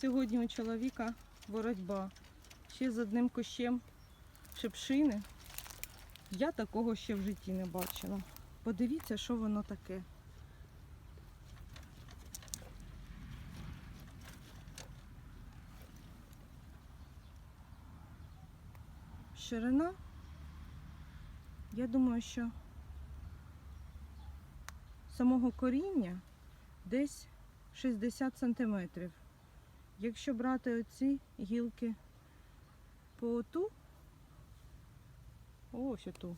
Сьогодні у чоловіка боротьба. Ще з одним кущем шипшини. Я такого ще в житті не бачила. Подивіться, що воно таке. Ширина. Я думаю, що самого коріння десь 60 сантиметрів. Якщо брати оці гілки по оту, ось оту,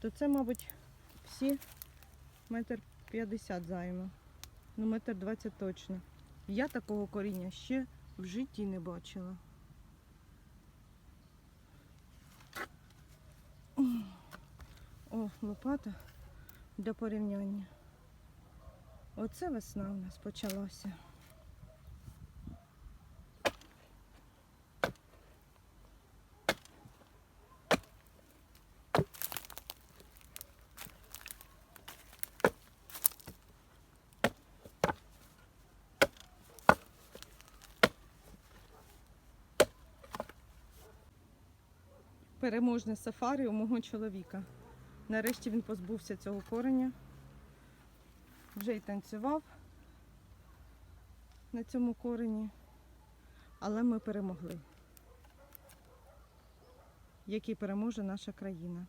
то це, мабуть, всі метр п'ятдесят займе. Ну, метр двадцять точно. Я такого коріння ще в житті не бачила. О, лопата для порівняння. Оце весна у нас почалася. Переможне сафарі у мого чоловіка. Нарешті він позбувся цього кореня. Вже й танцював на цьому корені, але ми перемогли. Який переможе наша країна.